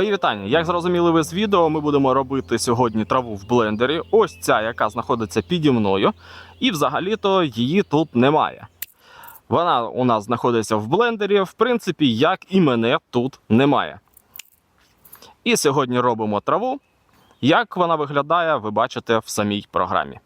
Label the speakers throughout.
Speaker 1: Мої вітання. Як зрозуміли ви з відео, ми будемо робити сьогодні траву в блендері. Ось ця, яка знаходиться піді мною. І взагалі-то її тут немає. Вона у нас знаходиться в блендері, в принципі, як і мене тут немає. І сьогодні робимо траву. Як вона виглядає, ви бачите в самій програмі.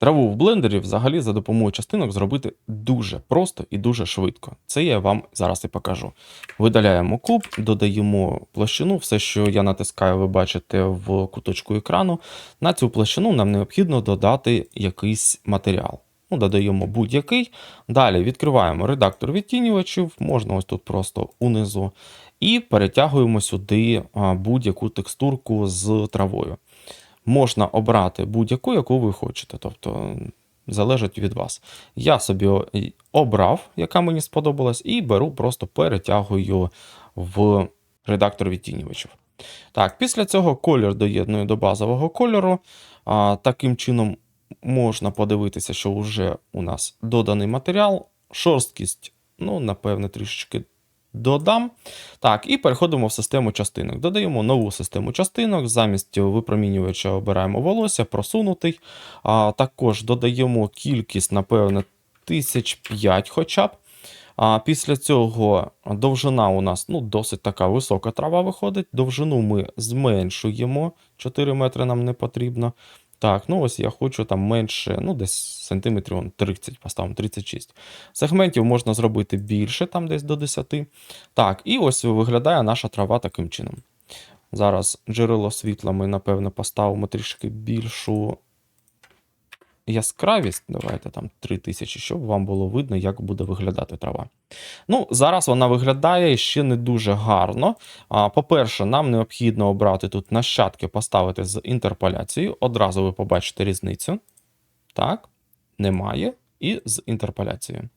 Speaker 1: Траву в блендері взагалі за допомогою частинок зробити дуже просто і дуже швидко. Це я вам зараз і покажу. Видаляємо куб, додаємо площину, все, що я натискаю, ви бачите в куточку екрану. На цю площину нам необхідно додати якийсь матеріал. Ну, додаємо будь-який. Далі відкриваємо редактор відтінювачів, можна ось тут просто унизу, і перетягуємо сюди будь-яку текстурку з травою можна обрати будь-яку, яку ви хочете. Тобто залежить від вас. Я собі обрав, яка мені сподобалась, і беру, просто перетягую в редактор відтінювачів. Так, після цього колір доєдную до базового кольору. А, таким чином можна подивитися, що вже у нас доданий матеріал. Шорсткість, ну, напевне, трішечки додам. Так, і переходимо в систему частинок. Додаємо нову систему частинок. Замість випромінювача обираємо волосся, просунутий. А, також додаємо кількість, напевне, 1005 хоча б. А після цього довжина у нас ну, досить така висока трава виходить. Довжину ми зменшуємо. 4 метри нам не потрібно. Так, ну ось я хочу там менше, ну десь сантиметрів 30, поставимо 36. Сегментів можна зробити більше, там десь до 10. Так, і ось виглядає наша трава таким чином. Зараз джерело світла ми, напевно, поставимо трішки більшу яскравість. Давайте там 3000, щоб вам було видно, як буде виглядати трава. Ну, зараз вона виглядає ще не дуже гарно. По-перше, нам необхідно обрати тут нащадки, поставити з інтерполяцією. Одразу ви побачите різницю. Так, немає. І з інтерполяцією.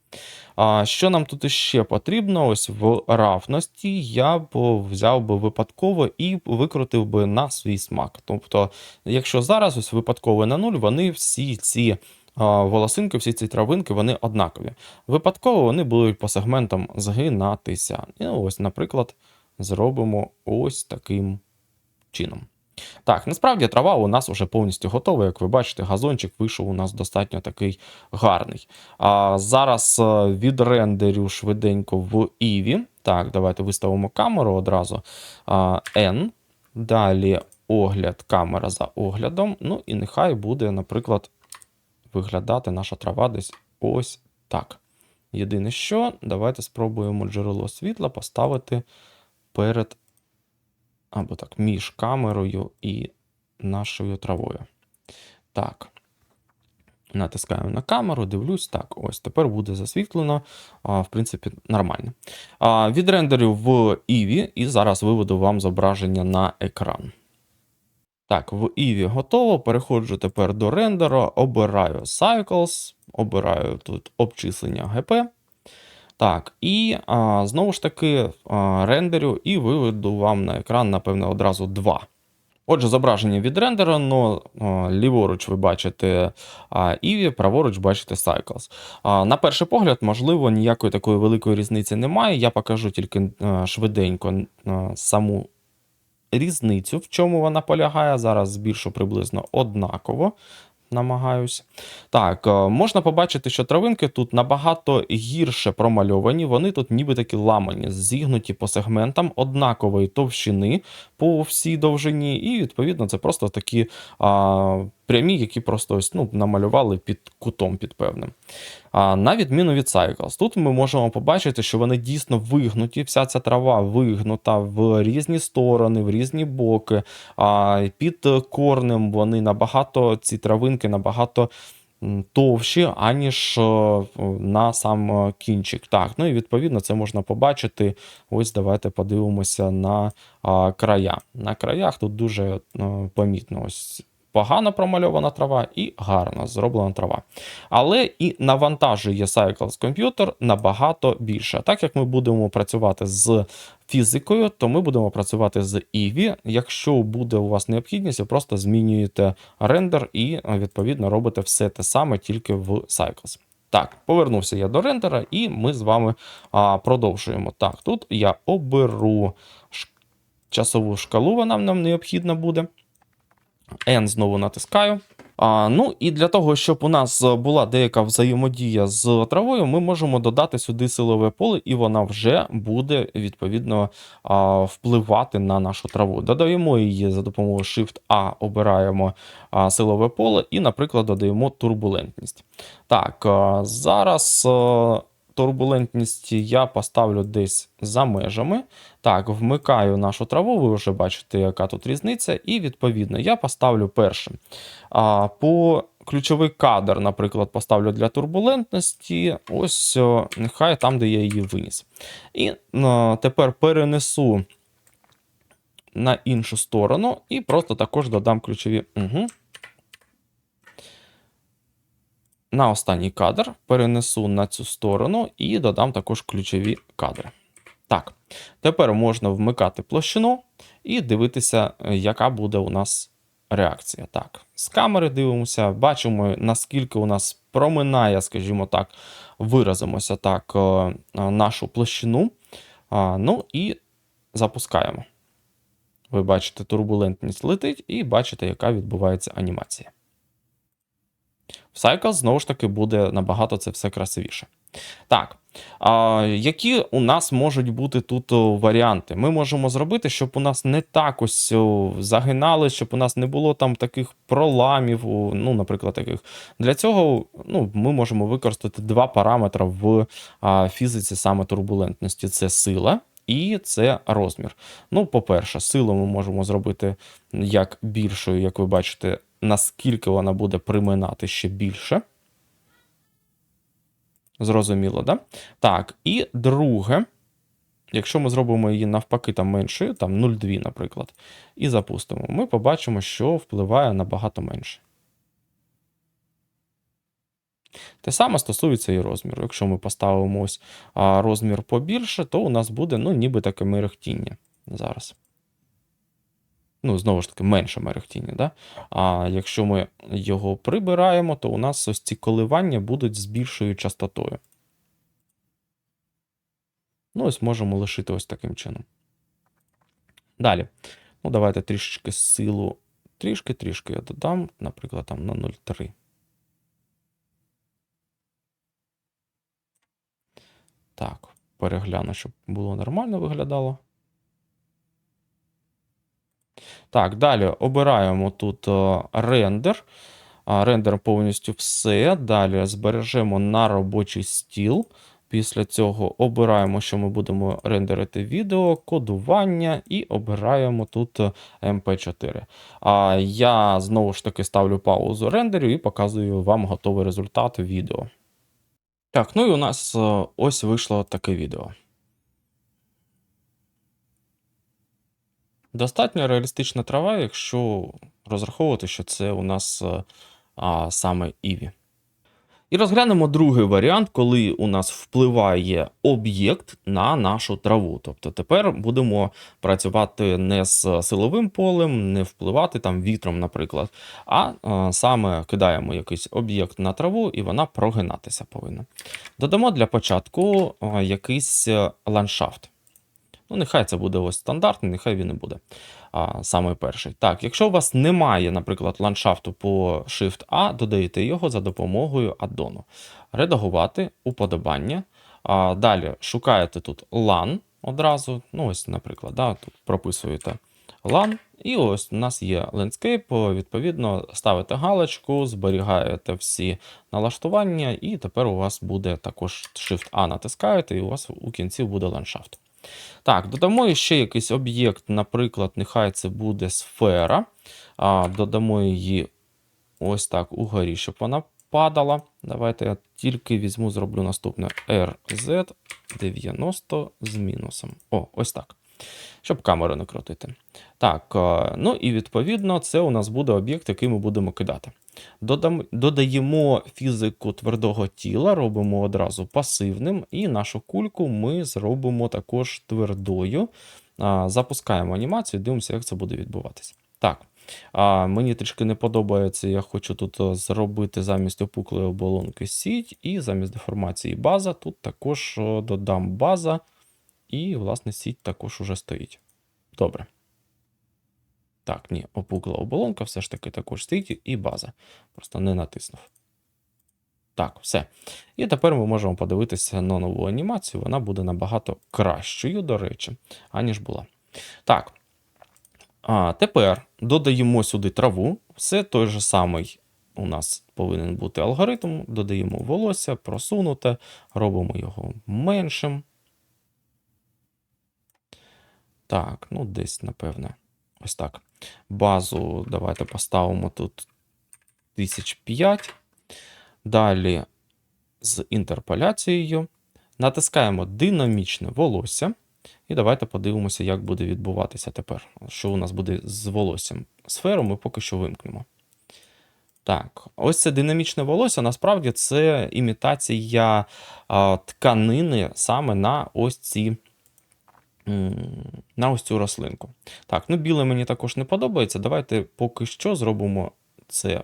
Speaker 1: А, що нам тут іще потрібно? Ось в равності я б взяв би випадково і викрутив би на свій смак. Тобто, якщо зараз ось випадково на нуль, вони всі ці волосинки, всі ці травинки, вони однакові. Випадково вони будуть по сегментам згинатися. І ось, наприклад, зробимо ось таким чином. Так, насправді трава у нас вже повністю готова. Як ви бачите, газончик вийшов у нас достатньо такий гарний. А, зараз е, відрендерю швиденько в Іві. Так, давайте виставимо камеру одразу. N. Далі огляд, камера за оглядом. Ну і нехай буде, наприклад, виглядати наша трава десь ось так. Єдине що, давайте спробуємо джерело світла поставити перед або так, між камерою і нашою травою. Так. Натискаю на камеру, дивлюсь, так, ось тепер буде засвітлено, а, в принципі, нормально. А, відрендерю в Eevee і зараз виведу вам зображення на екран. Так, в Eevee готово. Переходжу тепер до рендера, обираю Cycles, обираю тут обчислення ГП. Так, і а, знову ж таки а, рендерю і виведу вам на екран, напевне, одразу два. Отже, зображення відрендерено. а, Ліворуч ви бачите Eevee, праворуч бачите Cycles. На перший погляд, можливо, ніякої такої великої різниці немає. Я покажу тільки швиденько саму різницю, в чому вона полягає. Зараз збільшу приблизно однаково. Намагаюсь. Так, е, можна побачити, що травинки тут набагато гірше промальовані. Вони тут ніби такі ламані, зігнуті по сегментам однакової товщини по всій довжині, і відповідно це просто такі а, прямі, які просто ось ну, намалювали під кутом під певним. А, на відміну від Cycles, тут ми можемо побачити, що вони дійсно вигнуті. Вся ця трава вигнута в різні сторони, в різні боки. А, під корнем вони набагато, ці травинки набагато м, товщі, аніж е, на сам е, кінчик. Так, ну і відповідно це можна побачити. Ось давайте подивимося на а, края. На краях тут дуже е, помітно ось. Погано промальована трава і гарно зроблена трава. Але і навантажує Cycles комп'ютер набагато більше. Так як ми будемо працювати з фізикою, то ми будемо працювати з Eevee. Якщо буде у вас необхідність, ви просто змінюєте рендер і відповідно робите все те саме тільки в Cycles. Так, повернувся я до рендера, і ми з вами а, продовжуємо. Так, тут я оберу ш- часову шкалу вона нам необхідна буде. N знову натискаю. А, Ну і для того, щоб у нас була деяка взаємодія з травою, ми можемо додати сюди силове поле, і вона вже буде відповідно а, впливати на нашу траву. Додаємо її за допомогою Shift-A, обираємо а, силове поле і, наприклад, додаємо турбулентність. Так, а, зараз. А, турбулентність я поставлю десь за межами. Так, вмикаю нашу траву, ви вже бачите, яка тут різниця. І відповідно я поставлю першим. А, По ключовий кадр, наприклад, поставлю для турбулентності. Ось нехай там, де я її виніс. І а, тепер перенесу на іншу сторону і просто також додам ключові. Угу. На останній кадр перенесу на цю сторону і додам також ключові кадри. Так, тепер можна вмикати площину і дивитися, яка буде у нас реакція. Так, з камери дивимося, бачимо, наскільки у нас проминає, скажімо так, виразимося так, е, нашу площину. Ну і запускаємо. Ви бачите, турбулентність летить, і бачите, яка відбувається анімація. В Cycle, знову ж таки, буде набагато це все красивіше. Так, а, які у нас можуть бути тут варіанти? Ми можемо зробити, щоб у нас не так ось загинали, щоб у нас не було там таких проламів, ну, наприклад, таких. Для цього ну, ми можемо використати два параметри в фізиці саме турбулентності: це сила. І це розмір. Ну, по-перше, силу ми можемо зробити як більшою, як ви бачите, наскільки вона буде приминати ще більше. Зрозуміло, да? Так, і друге, якщо ми зробимо її навпаки там меншою, там 0,2, наприклад, і запустимо, ми побачимо, що впливає набагато менше. Те саме стосується і розміру. Якщо ми поставимо ось розмір побільше, то у нас буде ну, ніби таке мерехтіння зараз ну, знову ж таки, менше мерехтіння. Да? А якщо ми його прибираємо, то у нас ось ці коливання будуть з більшою частотою. Ну, ось можемо лишити ось таким чином. Далі. Ну, давайте трішечки силу. Трішки-трішки я додам, наприклад, там на 0,3. Так, перегляну, щоб було нормально виглядало. Так, далі обираємо тут е, рендер. Рендер повністю все. Далі збережемо на робочий стіл. Після цього обираємо, що ми будемо рендерити відео, кодування, і обираємо тут MP4. Е, а Я знову ж таки ставлю паузу рендерю і показую вам готовий результат відео. Так, ну і у нас е, ось вийшло таке відео. Достатньо реалістична трава, якщо розраховувати, що це у нас е, а, саме Іві. І розглянемо другий варіант, коли у нас впливає об'єкт на нашу траву. Тобто тепер будемо працювати не з силовим полем, не впливати там вітром, наприклад, а, е, саме кидаємо якийсь об'єкт на траву, і вона прогинатися повинна. Додамо для початку е, якийсь ландшафт. Ну, нехай це буде ось стандартний, нехай він і буде а, саме перший. Так, якщо у вас немає, наприклад, ландшафту по Shift-A, додаєте його за допомогою аддону. Редагувати, уподобання. А, Далі шукаєте тут LAN одразу. Ну, ось, наприклад, да, тут прописуєте LAN. І ось у нас є Landscape, відповідно, ставите галочку, зберігаєте всі налаштування, і тепер у вас буде також Shift-A натискаєте, і у вас у кінці буде ландшафт. Так, додамо ще якийсь об'єкт, наприклад, нехай це буде сфера. А, Додамо її ось так угорі, щоб вона падала. Давайте я тільки візьму, зроблю наступне RZ90 з мінусом. О, ось так щоб камеру не крутити. Так, е, ну і відповідно, це у нас буде об'єкт, який ми будемо кидати. Додам, додаємо фізику твердого тіла, робимо одразу пасивним, і нашу кульку ми зробимо також твердою. Запускаємо анімацію, дивимося, як це буде відбуватися. Так. А, Мені трішки не подобається, я хочу тут е, зробити замість опуклої оболонки сіть, і замість деформації база. Тут також е, додам база і, власне, сіть також уже стоїть. Добре. Так, ні, опукла оболонка, все ж таки також стоїть і база. Просто не натиснув. Так, все. І тепер ми можемо подивитися на нову анімацію. Вона буде набагато кращою, до речі, аніж була. Так. А тепер додаємо сюди траву. Все той же самий у нас повинен бути алгоритм. Додаємо волосся, просунуте, робимо його меншим. Так, ну десь, напевне, ось так. Базу давайте поставимо тут 1005. Далі з інтерполяцією. Натискаємо динамічне волосся. І давайте подивимося, як буде відбуватися тепер. Що у нас буде з волоссям. Сферу ми поки що вимкнемо. Так, ось це динамічне волосся. Насправді це імітація тканини саме на ось ці. На ось цю рослинку. Так, ну біле мені також не подобається. Давайте поки що зробимо це,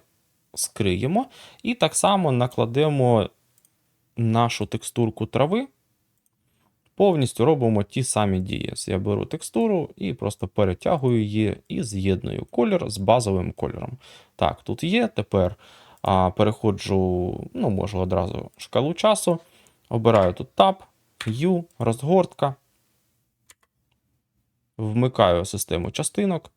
Speaker 1: скриємо. І так само накладемо нашу текстурку трави. Повністю робимо ті самі дії. Я беру текстуру і просто перетягую її і з'єдную колір з базовим кольором. Так, тут є. Тепер а, переходжу, ну, можу одразу шкалу часу. Обираю тут Tab, U, розгортка. Вмикаю систему частинок.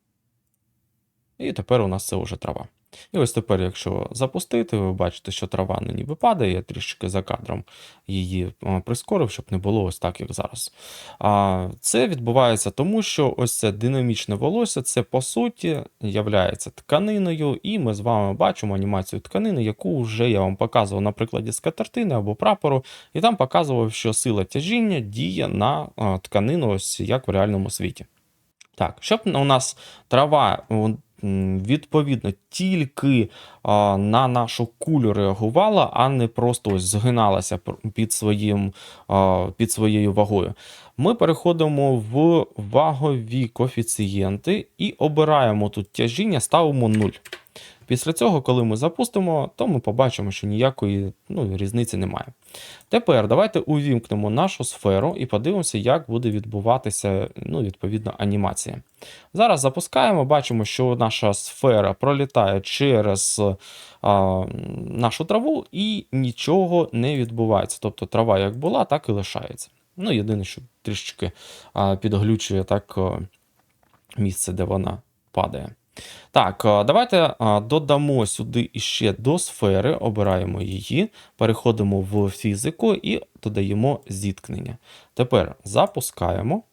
Speaker 1: І тепер у нас це вже трава. І ось тепер, якщо запустити, ви бачите, що трава не ніби падає, я трішки за кадром її прискорив, щоб не було ось так, як зараз. А, Це відбувається тому, що ось це динамічне волосся, це по суті являється тканиною, і ми з вами бачимо анімацію тканини, яку вже я вам показував на прикладі скатертини або прапору, і там показував, що сила тяжіння діє на тканину, ось як в реальному світі. Так, щоб у нас трава відповідно тільки на нашу кулю реагувала, а не просто ось згиналася під, своїм, під своєю вагою. Ми переходимо в вагові коефіцієнти і обираємо тут тяжіння, ставимо 0. Після цього, коли ми запустимо, то ми побачимо, що ніякої ну, різниці немає. Тепер давайте увімкнемо нашу сферу і подивимося, як буде відбуватися ну, відповідно анімація. Зараз запускаємо, бачимо, що наша сфера пролітає через а, нашу траву і нічого не відбувається. Тобто трава як була, так і лишається. Ну, єдине, що трішечки а, підглючує так місце, де вона падає. Так, давайте додамо сюди іще до сфери, обираємо її, переходимо в фізику і додаємо зіткнення. Тепер запускаємо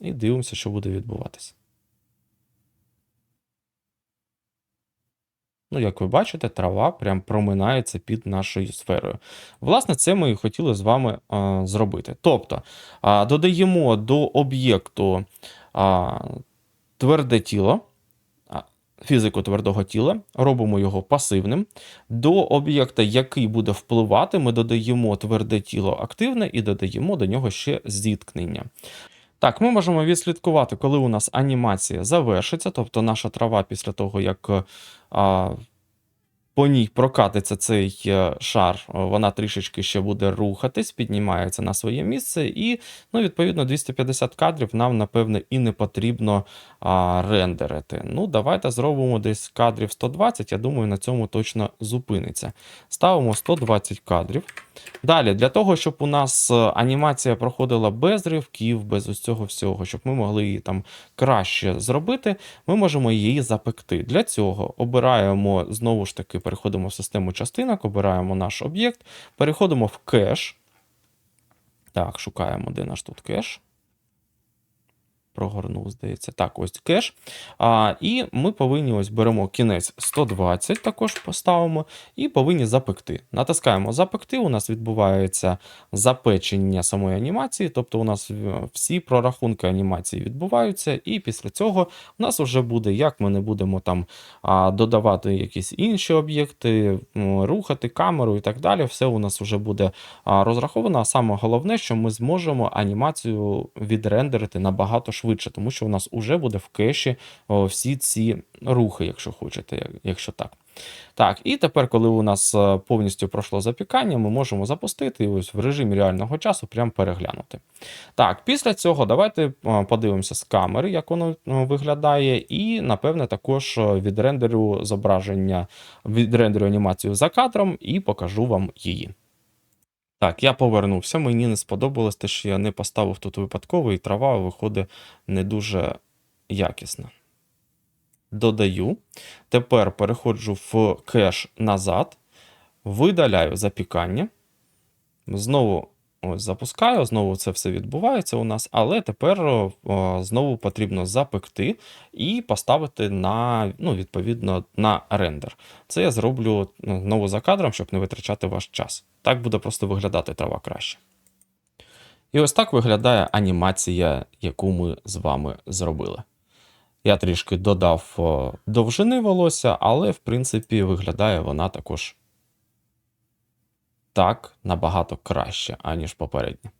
Speaker 1: і дивимося, що буде відбуватися. Ну, як ви бачите, трава прям проминається під нашою сферою. Власне, це ми і хотіли з вами а, зробити. Тобто а, додаємо до об'єкту тверде тіло, фізику твердого тіла, робимо його пасивним. До об'єкта, який буде впливати, ми додаємо тверде тіло активне і додаємо до нього ще зіткнення. Так, ми можемо відслідкувати, коли у нас анімація завершиться, тобто наша трава після того, як а, по ній прокатиться цей е, шар, е, вона трішечки ще буде рухатись, піднімається на своє місце, і, ну, відповідно, 250 кадрів нам, напевне, і не потрібно а, рендерити. Ну, давайте зробимо десь кадрів 120, я думаю, на цьому точно зупиниться. Ставимо 120 кадрів. Далі, для того, щоб у нас е, анімація проходила без ривків, без ось цього всього, щоб ми могли її там краще зробити, ми можемо її запекти. Для цього обираємо знову ж таки, переходимо в систему частинок, обираємо наш об'єкт, переходимо в кеш. Так, шукаємо, де наш тут кеш. Прогорнув, здається. Так, ось кеш. А, І ми повинні ось беремо кінець 120, також поставимо, і повинні запекти. Натискаємо запекти. У нас відбувається запечення самої анімації, тобто у нас е, всі прорахунки анімації відбуваються, і після цього у нас вже буде, як ми не будемо там а, додавати якісь інші об'єкти, рухати камеру і так далі. Все у нас вже буде розраховано. А саме головне, що ми зможемо анімацію відрендерити набагато швидше, тому що у нас вже буде в кеші всі ці рухи, якщо хочете, якщо так. Так, і тепер, коли у нас е, повністю пройшло запікання, ми можемо запустити ось в режимі реального часу прям переглянути. Так, після цього давайте е, подивимося з камери, як воно е, виглядає, і напевне також відрендерю зображення, відрендерю анімацію за кадром і покажу вам її. Так, я повернувся. Мені не сподобалось те, що я не поставив тут випадково, і трава виходить не дуже якісна. Додаю. Тепер переходжу в кеш назад, видаляю запікання. Знову ось запускаю, знову це все відбувається у нас, але тепер о, знову потрібно запекти і поставити на, ну, відповідно, на рендер. Це я зроблю ну, знову за кадром, щоб не витрачати ваш час. Так буде просто виглядати трава краще. І ось так виглядає анімація, яку ми з вами зробили. Я трішки додав довжини волосся, але в принципі виглядає вона також так набагато краще, аніж попередня.